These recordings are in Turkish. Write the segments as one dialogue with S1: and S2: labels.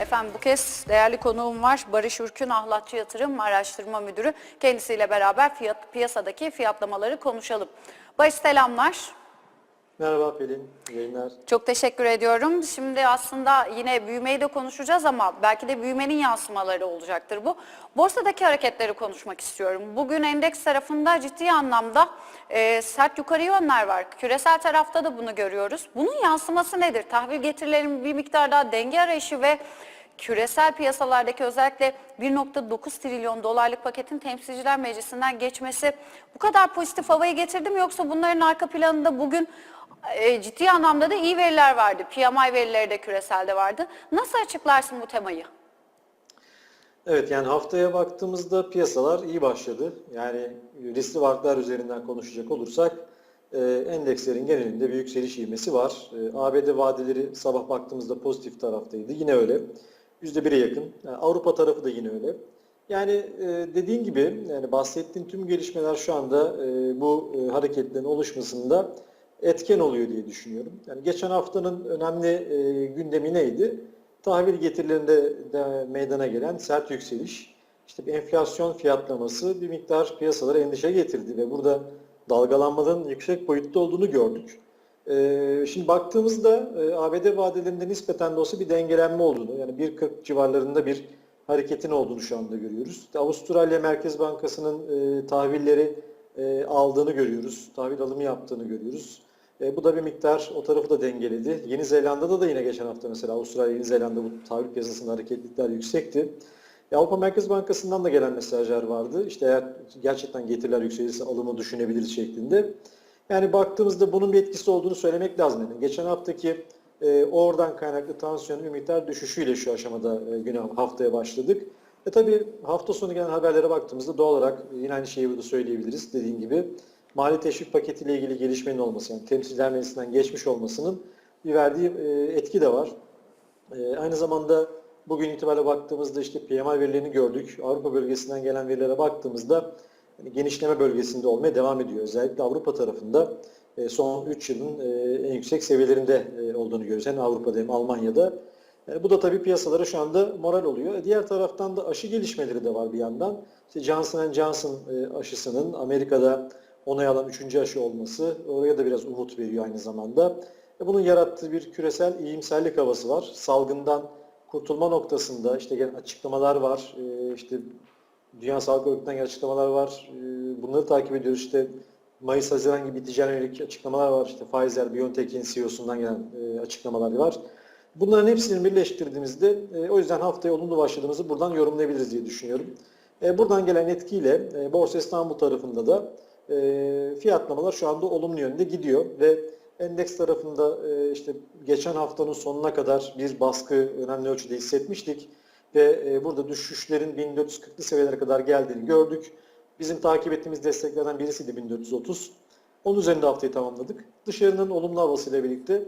S1: Efendim bu kez değerli konuğum var. Barış Ürkün Ahlatçı Yatırım Araştırma Müdürü. Kendisiyle beraber fiyat, piyasadaki fiyatlamaları konuşalım. Barış selamlar.
S2: Merhaba Pelin, yayınlar.
S1: Çok teşekkür ediyorum. Şimdi aslında yine büyümeyi de konuşacağız ama belki de büyümenin yansımaları olacaktır bu. Borsadaki hareketleri konuşmak istiyorum. Bugün endeks tarafında ciddi anlamda e, sert yukarı yönler var. Küresel tarafta da bunu görüyoruz. Bunun yansıması nedir? Tahvil getirilerin bir miktar daha denge arayışı ve küresel piyasalardaki özellikle 1.9 trilyon dolarlık paketin temsilciler meclisinden geçmesi bu kadar pozitif havayı getirdi mi yoksa bunların arka planında bugün e, ciddi anlamda da iyi veriler vardı. PMI verileri de küreselde vardı. Nasıl açıklarsın bu temayı?
S2: Evet yani haftaya baktığımızda piyasalar iyi başladı. Yani riskli varlıklar üzerinden konuşacak olursak e, endekslerin genelinde bir yükseliş ivmesi var. E, ABD vadeleri sabah baktığımızda pozitif taraftaydı. Yine öyle. %1'e yakın. Yani Avrupa tarafı da yine öyle. Yani e, dediğin gibi yani bahsettiğin tüm gelişmeler şu anda e, bu e, hareketlerin oluşmasında etken oluyor diye düşünüyorum. Yani geçen haftanın önemli e, gündemi neydi? Tahvil getirilerinde de meydana gelen sert yükseliş, işte bir enflasyon fiyatlaması bir miktar piyasalara endişe getirdi ve burada dalgalanmanın yüksek boyutta olduğunu gördük. E, şimdi baktığımızda e, ABD vadelerinde nispeten de olsa bir dengelenme olduğunu, yani 1.40 civarlarında bir hareketin olduğunu şu anda görüyoruz. Avustralya Merkez Bankası'nın e, tahvilleri e, aldığını görüyoruz. Tahvil alımı yaptığını görüyoruz. E, bu da bir miktar o tarafı da dengeledi. Yeni Zelanda'da da yine geçen hafta mesela Avustralya, Yeni Zelanda bu tahvil piyasasında hareketlilikler yüksekti. E, Avrupa Merkez Bankası'ndan da gelen mesajlar vardı. İşte eğer gerçekten getiriler yükselirse alımı düşünebiliriz şeklinde. Yani baktığımızda bunun bir etkisi olduğunu söylemek lazım. Yani geçen haftaki e, oradan kaynaklı tansiyonun bir miktar düşüşüyle şu aşamada e, güne haftaya başladık. E tabi hafta sonu gelen haberlere baktığımızda doğal olarak yine aynı şeyi burada söyleyebiliriz dediğim gibi. Mali teşvik paketiyle ilgili gelişmenin olması yani temsilciler meclisinden geçmiş olmasının bir verdiği e, etki de var. E, aynı zamanda bugün itibariyle baktığımızda işte PMI verilerini gördük. Avrupa bölgesinden gelen verilere baktığımızda genişleme bölgesinde olmaya devam ediyor. Özellikle Avrupa tarafında e, son 3 yılın en yüksek seviyelerinde olduğunu görüyoruz. Hem Avrupa'da hem Almanya'da. Yani bu da tabii piyasalara şu anda moral oluyor. E, Diğer taraftan da aşı gelişmeleri de var bir yandan. İşte Johnson Johnson e, aşısının Amerika'da onay alan 3. aşı olması oraya da biraz umut veriyor aynı zamanda. E, Bunun yarattığı bir küresel iyimserlik havası var. Salgından kurtulma noktasında işte gelen açıklamalar var. E, İşte Dünya Sağlık Örgütü'nden açıklamalar var. E, Bunları takip ediyoruz. İşte Mayıs, Haziran gibi biteceğine yönelik açıklamalar var. İşte Pfizer, BioNTech'in CEO'sundan gelen e, açıklamalar var. Bunların hepsini birleştirdiğimizde e, o yüzden haftaya olumlu başladığımızı buradan yorumlayabiliriz diye düşünüyorum. E, buradan gelen etkiyle e, Borsa İstanbul tarafında da e, fiyatlamalar şu anda olumlu yönde gidiyor ve endeks tarafında e, işte geçen haftanın sonuna kadar bir baskı önemli ölçüde hissetmiştik ve e, burada düşüşlerin 1440'lı seviyelere kadar geldiğini gördük. Bizim takip ettiğimiz desteklerden birisiydi 1430. Onun üzerinde haftayı tamamladık. Dışarının olumlu havasıyla birlikte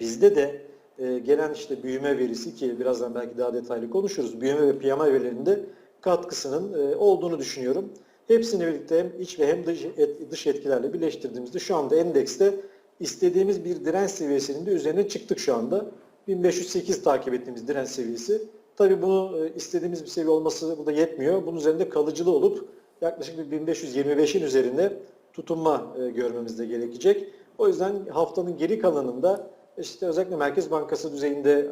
S2: bizde de e, gelen işte büyüme verisi ki birazdan belki daha detaylı konuşuruz. Büyüme ve PMI verilerinde katkısının e, olduğunu düşünüyorum. Hepsini birlikte hem iç ve hem dış, et, dış etkilerle birleştirdiğimizde şu anda endekste istediğimiz bir direnç seviyesinin de üzerine çıktık şu anda. 1508 takip ettiğimiz direnç seviyesi. Tabii bunu e, istediğimiz bir seviye olması bu da yetmiyor. Bunun üzerinde kalıcılı olup yaklaşık bir 1525'in üzerinde tutunma e, görmemiz de gerekecek. O yüzden haftanın geri kalanında işte özellikle Merkez Bankası düzeyinde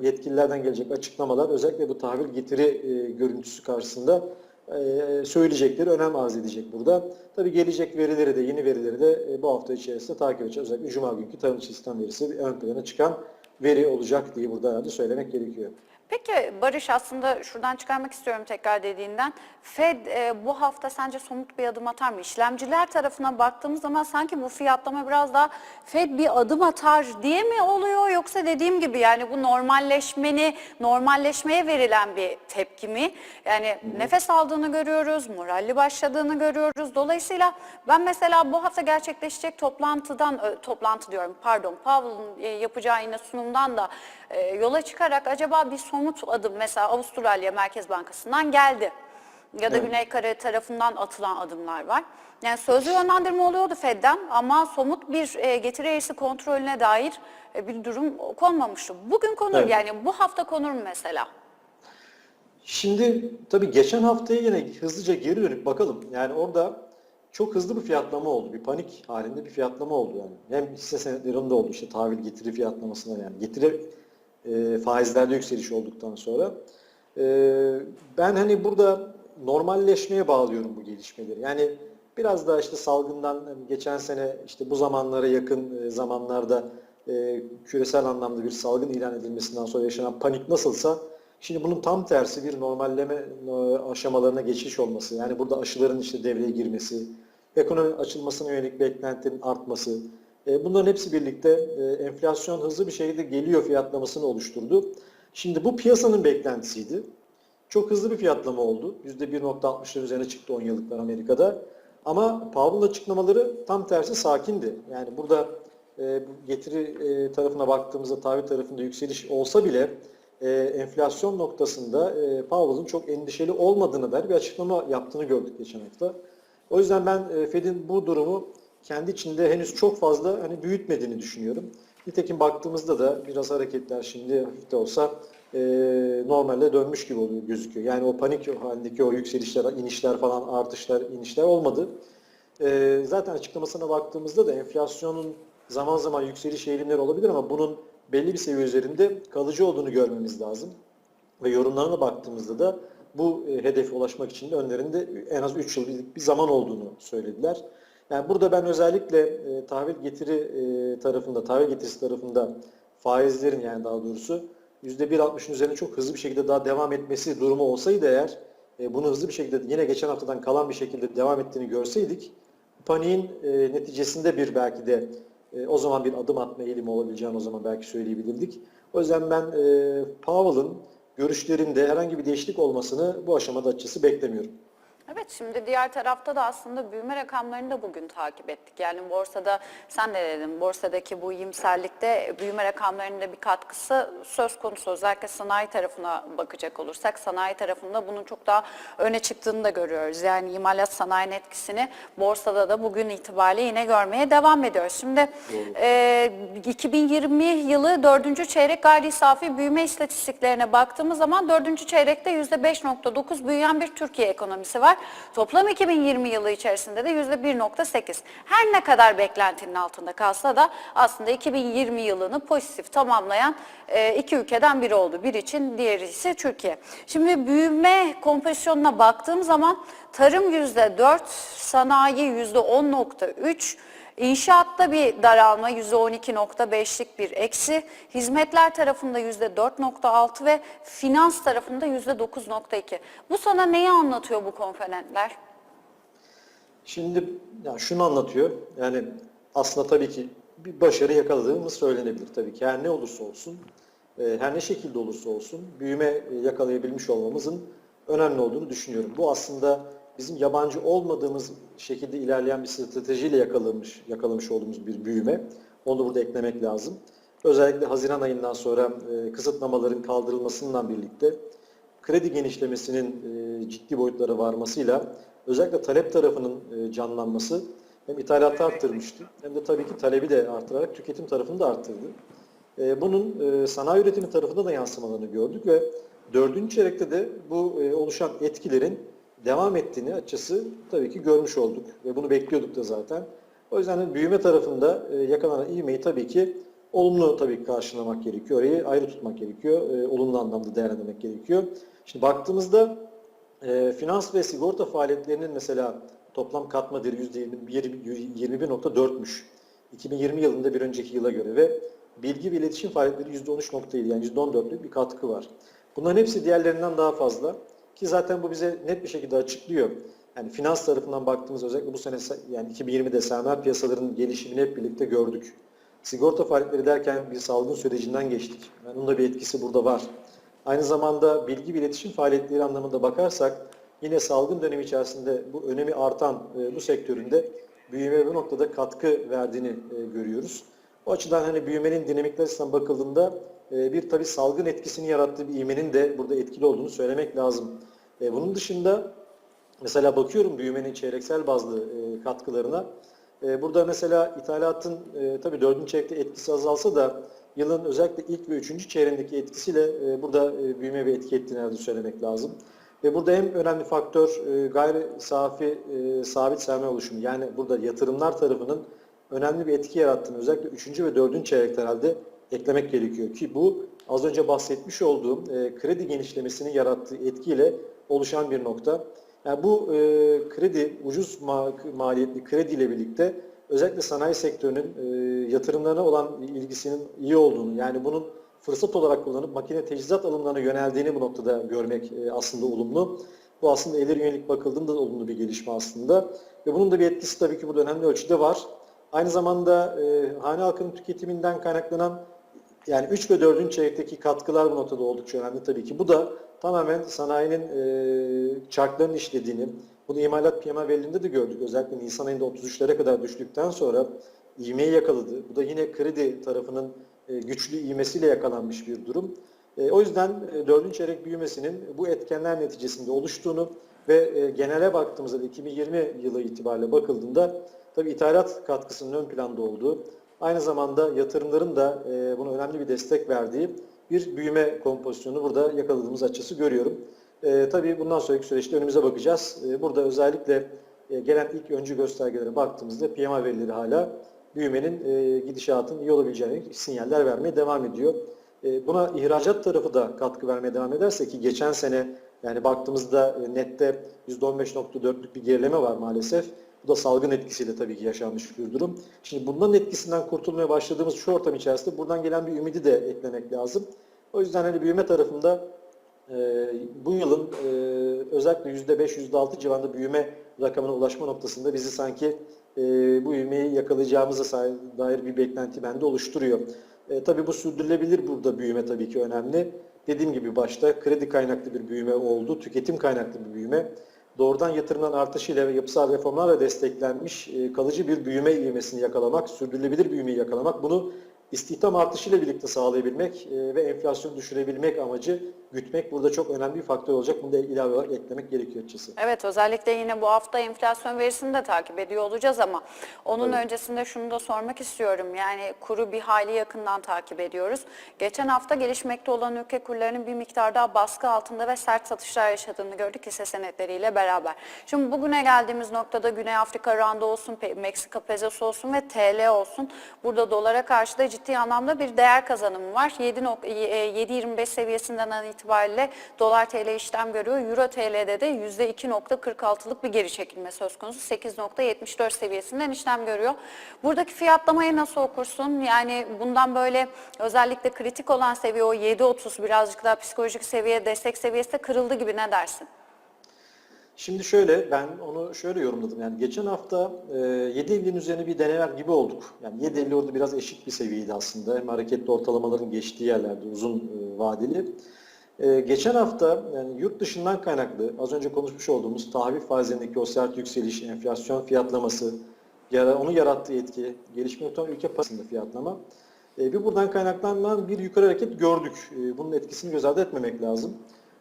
S2: e, yetkililerden gelecek açıklamalar özellikle bu tahvil getiri e, görüntüsü karşısında e, söyleyecekleri önem arz edecek burada. Tabii gelecek verileri de yeni verileri de e, bu hafta içerisinde takip edeceğiz. Özellikle Cuma günkü tarım sistem verisi ön plana çıkan veri olacak diye burada herhalde söylemek gerekiyor.
S1: Peki Barış aslında şuradan çıkarmak istiyorum tekrar dediğinden. Fed e, bu hafta sence somut bir adım atar mı? İşlemciler tarafına baktığımız zaman sanki bu fiyatlama biraz daha Fed bir adım atar diye mi oluyor? Yoksa dediğim gibi yani bu normalleşmeni, normalleşmeye verilen bir tepki mi? Yani nefes aldığını görüyoruz, moralli başladığını görüyoruz. Dolayısıyla ben mesela bu hafta gerçekleşecek toplantıdan, ö, toplantı diyorum pardon, Powell'ın e, yapacağı yine sunumdan da e, yola çıkarak acaba bir somut adım mesela Avustralya Merkez Bankası'ndan geldi. ya da
S2: Evet.
S1: Güney Kore tarafından atılan adımlar var. Yani sözlü yönlendirme oluyordu Fed'den ama somut bir e, getiri eğrisi kontrolüne dair e, bir durum konmamıştı. Bugün konur
S2: Evet.
S1: yani bu hafta konur mu mesela?
S2: Şimdi tabii geçen haftaya yine hızlıca geri dönüp bakalım. Yani orada çok hızlı bir fiyatlama oldu. Bir panik halinde bir fiyatlama oldu yani. Hem hisse senetlerinde oldu işte tahvil getiri fiyatlamasına yani getiri e, faizlerde yükseliş olduktan sonra. E, ben hani burada normalleşmeye bağlıyorum bu gelişmeleri. Yani biraz daha işte salgından hani geçen sene işte bu zamanlara yakın e, zamanlarda e, küresel anlamda bir salgın ilan edilmesinden sonra yaşanan panik nasılsa Şimdi bunun tam tersi bir normalleme e, aşamalarına geçiş olması, yani burada aşıların işte devreye girmesi, ekonomi açılmasına yönelik beklentilerin artması, bunların hepsi birlikte e, enflasyon hızlı bir şekilde geliyor fiyatlamasını oluşturdu. Şimdi bu piyasanın beklentisiydi. Çok hızlı bir fiyatlama oldu. %1.60'ın üzerine çıktı 10 yıllıklar Amerika'da. Ama Powell'ın açıklamaları tam tersi sakindi. Yani burada e, getiri e, tarafına baktığımızda tahvil tarafında yükseliş olsa bile e, enflasyon noktasında e, Powell'ın çok endişeli olmadığına dair bir açıklama yaptığını gördük geçen hafta. O yüzden ben e, Fed'in bu durumu kendi içinde henüz çok fazla hani büyütmediğini düşünüyorum. Nitekim baktığımızda da biraz hareketler şimdi hafif de olsa e, normalde dönmüş gibi oluyor gözüküyor. Yani o panik halindeki o yükselişler, inişler falan artışlar, inişler olmadı. E, zaten açıklamasına baktığımızda da enflasyonun zaman zaman yükseliş eğilimleri olabilir ama bunun belli bir seviye üzerinde kalıcı olduğunu görmemiz lazım. Ve yorumlarına baktığımızda da bu hedefe ulaşmak için de önlerinde en az 3 yıllık bir zaman olduğunu söylediler. Yani burada ben özellikle e, tahvil getiri e, tarafında, tahvil getirisi tarafında faizlerin yani daha doğrusu %1.60'ın üzerine çok hızlı bir şekilde daha devam etmesi durumu olsaydı eğer e, bunu hızlı bir şekilde yine geçen haftadan kalan bir şekilde devam ettiğini görseydik paniğin e, neticesinde bir belki de e, o zaman bir adım atma eğilimi olabileceğini o zaman belki söyleyebilirdik. O yüzden ben e, Powell'ın görüşlerinde herhangi bir değişiklik olmasını bu aşamada açıkçası beklemiyorum.
S1: Evet şimdi diğer tarafta da aslında büyüme rakamlarını da bugün takip ettik. Yani borsada sen de dedin borsadaki bu iyimserlikte büyüme rakamlarının da bir katkısı söz konusu. Özellikle sanayi tarafına bakacak olursak sanayi tarafında bunun çok daha öne çıktığını da görüyoruz. Yani imalat sanayinin etkisini borsada da bugün itibariyle yine görmeye devam ediyoruz. Şimdi e, 2020 yılı 4. çeyrek gayri safi büyüme istatistiklerine baktığımız zaman 4. çeyrekte %5.9 büyüyen bir Türkiye ekonomisi var. Toplam 2020 yılı içerisinde de %1.8. Her ne kadar beklentinin altında kalsa da aslında 2020 yılını pozitif tamamlayan e, iki ülkeden biri oldu. Bir için diğeri ise Türkiye. Şimdi büyüme kompozisyonuna baktığım zaman tarım %4, sanayi %10.3, İnşaatta bir daralma %12.5'lik bir eksi, hizmetler tarafında %4.6 ve finans tarafında %9.2. Bu sana neyi anlatıyor bu konferensler?
S2: Şimdi ya şunu anlatıyor. Yani aslında tabii ki bir başarı yakaladığımız söylenebilir tabii ki. Her ne olursa olsun, e, her ne şekilde olursa olsun büyüme e, yakalayabilmiş olmamızın önemli olduğunu düşünüyorum. Bu aslında bizim yabancı olmadığımız şekilde ilerleyen bir stratejiyle yakalamış, yakalamış olduğumuz bir büyüme. Onu da burada eklemek lazım. Özellikle Haziran ayından sonra e, kısıtlamaların kaldırılmasından birlikte kredi genişlemesinin e, ciddi boyutlara varmasıyla özellikle talep tarafının e, canlanması hem ithalatı arttırmıştı hem de tabii ki talebi de artırarak tüketim tarafını da arttırdı. E, bunun e, sanayi üretimi tarafında da yansımalarını gördük ve dördüncü çeyrekte de bu e, oluşan etkilerin devam ettiğini açıkçası tabii ki görmüş olduk ve bunu bekliyorduk da zaten. O yüzden de büyüme tarafında e, yakalanan ivmeyi tabii ki olumlu tabii karşılamak gerekiyor. Orayı ayrı tutmak gerekiyor. E, olumlu anlamda değerlendirmek gerekiyor. Şimdi baktığımızda e, finans ve sigorta faaliyetlerinin mesela toplam katma değeri %21.4'müş. 2020 yılında bir önceki yıla göre ve bilgi ve iletişim faaliyetleri %13.7 yani %14'lük bir katkı var. Bunların hepsi diğerlerinden daha fazla ki zaten bu bize net bir şekilde açıklıyor. Yani finans tarafından baktığımız özellikle bu sene yani 2020'de sermaye piyasalarının gelişimini hep birlikte gördük. Sigorta faaliyetleri derken bir salgın sürecinden geçtik. Yani onun da bir etkisi burada var. Aynı zamanda bilgi ve iletişim faaliyetleri anlamında bakarsak yine salgın dönemi içerisinde bu önemi artan e, bu sektöründe büyüme bu noktada katkı verdiğini e, görüyoruz. O açıdan hani büyümenin dinamikler açısından bakıldığında bir tabi salgın etkisini yarattığı bir ivmenin de burada etkili olduğunu söylemek lazım. E, bunun dışında Mesela bakıyorum büyümenin çeyreksel bazlı e, katkılarına. E, burada mesela ithalatın e, tabii dördüncü çeyrekte etkisi azalsa da yılın özellikle ilk ve üçüncü çeyreğindeki etkisiyle e, burada büyüme ve etki ettiğini söylemek lazım. Ve burada en önemli faktör gayri safi sabit sermaye oluşumu. Yani burada yatırımlar tarafının önemli bir etki yarattığını özellikle 3. ve 4. çeyrekte herhalde eklemek gerekiyor ki bu az önce bahsetmiş olduğum e, kredi genişlemesinin yarattığı etkiyle oluşan bir nokta. Yani bu e, kredi, ucuz ma- maliyetli kredi ile birlikte özellikle sanayi sektörünün e, yatırımlarına olan ilgisinin iyi olduğunu, yani bunun fırsat olarak kullanıp makine teçhizat alımlarına yöneldiğini bu noktada görmek e, aslında olumlu. Bu aslında ileri yönelik bakıldığında da olumlu bir gelişme aslında. Ve bunun da bir etkisi tabii ki burada önemli ölçüde var. Aynı zamanda e, hane halkının tüketiminden kaynaklanan yani 3 ve 4. çeyrekteki katkılar bu noktada oldukça önemli tabii ki. Bu da tamamen sanayinin e, çarklarını işlediğini, bunu imalat PMI verilerinde de gördük. Özellikle Nisan ayında 33'lere kadar düştükten sonra ivmeyi yakaladı. Bu da yine kredi tarafının e, güçlü ivmesiyle yakalanmış bir durum. E, o yüzden e, 4. çeyrek büyümesinin bu etkenler neticesinde oluştuğunu ve e, genele baktığımızda da 2020 yılı itibariyle bakıldığında tabii ithalat katkısının ön planda olduğu, aynı zamanda yatırımların da e, buna önemli bir destek verdiği bir büyüme kompozisyonu burada yakaladığımız açısı görüyorum. E, tabii bundan sonraki süreçte önümüze bakacağız. E, burada özellikle e, gelen ilk öncü göstergelere baktığımızda PMI verileri hala büyümenin e, gidişatın iyi olabileceğini sinyaller vermeye devam ediyor. E, buna ihracat tarafı da katkı vermeye devam ederse ki geçen sene yani baktığımızda e, nette %15.4'lük bir gerileme var maalesef. Bu da salgın etkisiyle tabii ki yaşanmış bir durum. Şimdi bunların etkisinden kurtulmaya başladığımız şu ortam içerisinde buradan gelen bir ümidi de eklemek lazım. O yüzden hani büyüme tarafında e, bu yılın e, özellikle %5, %6 civarında büyüme rakamına ulaşma noktasında bizi sanki e, bu büyümeyi yakalayacağımıza dair bir beklenti bende oluşturuyor. E, tabii bu sürdürülebilir burada büyüme tabii ki önemli. Dediğim gibi başta kredi kaynaklı bir büyüme oldu, tüketim kaynaklı bir büyüme. Doğrudan yatırımların artışıyla ve yapısal reformlarla desteklenmiş e, kalıcı bir büyüme ivmesini yakalamak, sürdürülebilir büyümeyi yakalamak, bunu istihdam artışıyla birlikte sağlayabilmek e, ve enflasyonu düşürebilmek amacı gütmek burada çok önemli bir faktör olacak. Bunu da ilave olarak eklemek gerekiyor açıkçası.
S1: Evet özellikle yine bu hafta enflasyon verisini de takip ediyor olacağız ama onun
S2: Tabii.
S1: öncesinde şunu da sormak istiyorum. Yani kuru bir hali yakından takip ediyoruz. Geçen hafta gelişmekte olan ülke kurlarının bir miktar daha baskı altında ve sert satışlar yaşadığını gördük hisse senetleriyle beraber. Şimdi bugüne geldiğimiz noktada Güney Afrika randa olsun, Meksika pezosu olsun ve TL olsun. Burada dolara karşı da ciddi anlamda bir değer kazanımı var. 7 nok- e, 7.25 seviyesinden itibariyle dolar TL işlem görüyor. Euro TL'de de %2.46'lık bir geri çekilme söz konusu. 8.74 seviyesinden işlem görüyor. Buradaki fiyatlamayı nasıl okursun? Yani bundan böyle özellikle kritik olan seviye o 7.30 birazcık daha psikolojik seviye, destek seviyesi de kırıldı gibi ne dersin?
S2: Şimdi şöyle ben onu şöyle yorumladım. Yani geçen hafta e, 7.50'nin üzerine bir deneler gibi olduk. Yani 7.50 orada biraz eşik bir seviyeydi aslında. Hem hareketli ortalamaların geçtiği yerlerde uzun e, vadeli. E, geçen hafta yani yurt dışından kaynaklı az önce konuşmuş olduğumuz tahvil faizlerindeki o sert yükseliş, enflasyon fiyatlaması, yara- onu yarattığı etki, gelişmekte olan ülke parasında fiyatlama. E, bir buradan kaynaklanan bir yukarı hareket gördük. E, bunun etkisini göz ardı etmemek lazım.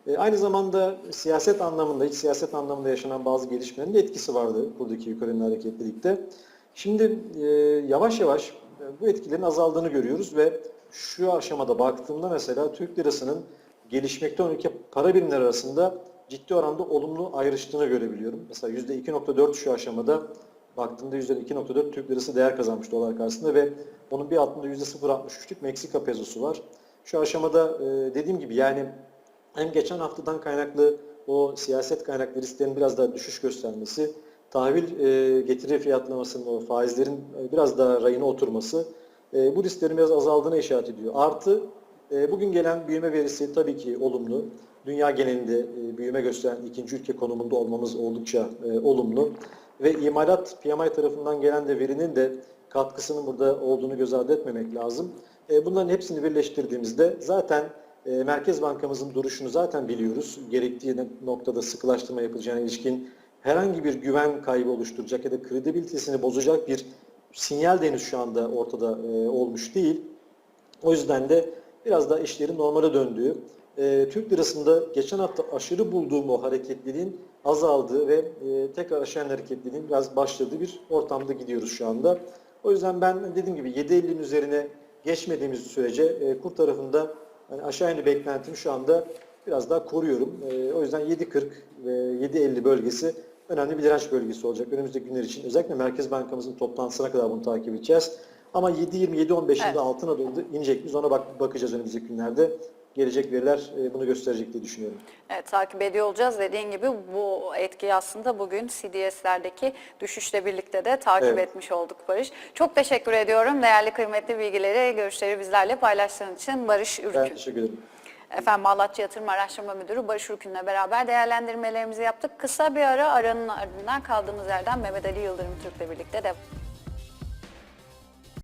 S2: E, aynı zamanda siyaset anlamında, iç siyaset anlamında yaşanan bazı gelişmelerin de etkisi vardı buradaki yönlü hareketlilikte. Şimdi e, yavaş yavaş e, bu etkilerin azaldığını görüyoruz ve şu aşamada baktığımda mesela Türk lirasının gelişmekte olan ülke para birimleri arasında ciddi oranda olumlu ayrıştığını görebiliyorum. Mesela %2.4 şu aşamada baktığımda %2.4 Türk lirası değer kazanmış dolar karşısında ve onun bir altında %0.63'lük Meksika pezosu var. Şu aşamada dediğim gibi yani hem geçen haftadan kaynaklı o siyaset kaynaklı risklerin biraz daha düşüş göstermesi, tahvil e, getiri fiyatlamasının o faizlerin e, biraz daha rayına oturması e, bu risklerin biraz azaldığına işaret ediyor. Artı e, bugün gelen büyüme verisi tabii ki olumlu. Dünya genelinde e, büyüme gösteren ikinci ülke konumunda olmamız oldukça e, olumlu. Ve imalat PMI tarafından gelen de verinin de katkısının burada olduğunu göz ardı etmemek lazım. E, bunların hepsini birleştirdiğimizde zaten e, Merkez Bankamızın duruşunu zaten biliyoruz. Gerektiği noktada sıkılaştırma yapılacağına ilişkin herhangi bir güven kaybı oluşturacak ya da kredibilitesini bozacak bir sinyal de henüz şu anda ortada e, olmuş değil. O yüzden de biraz daha işlerin normale döndüğü, e, Türk lirasında geçen hafta aşırı bulduğum o hareketliliğin azaldığı ve tekrar aşağı hareketliliğin biraz başladığı bir ortamda gidiyoruz şu anda. O yüzden ben dediğim gibi 7.50'nin üzerine geçmediğimiz sürece e, kur tarafında hani aşağı yönlü beklentimi şu anda biraz daha koruyorum. E, o yüzden 7.40 ve 7.50 bölgesi önemli bir direnç bölgesi olacak önümüzdeki günler için. Özellikle Merkez Bankamızın toplantısına kadar bunu takip edeceğiz. Ama 7.20-7.15'in
S1: Evet.
S2: de altına doğru inecek miyiz ona bak bakacağız önümüzdeki günlerde. Gelecek veriler e, bunu gösterecek diye düşünüyorum.
S1: Evet takip ediyor olacağız. Dediğin gibi bu etkiyi aslında bugün CDS'lerdeki düşüşle birlikte de takip
S2: Evet.
S1: etmiş olduk Barış. Çok teşekkür ediyorum. Değerli kıymetli bilgileri, görüşleri bizlerle paylaştığın için Barış
S2: Ben
S1: Ürkün.
S2: teşekkür ederim.
S1: Efendim Malatya Yatırım Araştırma Müdürü Barış Ürkün'le beraber değerlendirmelerimizi yaptık. Kısa bir ara aranın ardından kaldığımız yerden Mehmet Ali Yıldırım Türk'le birlikte devam.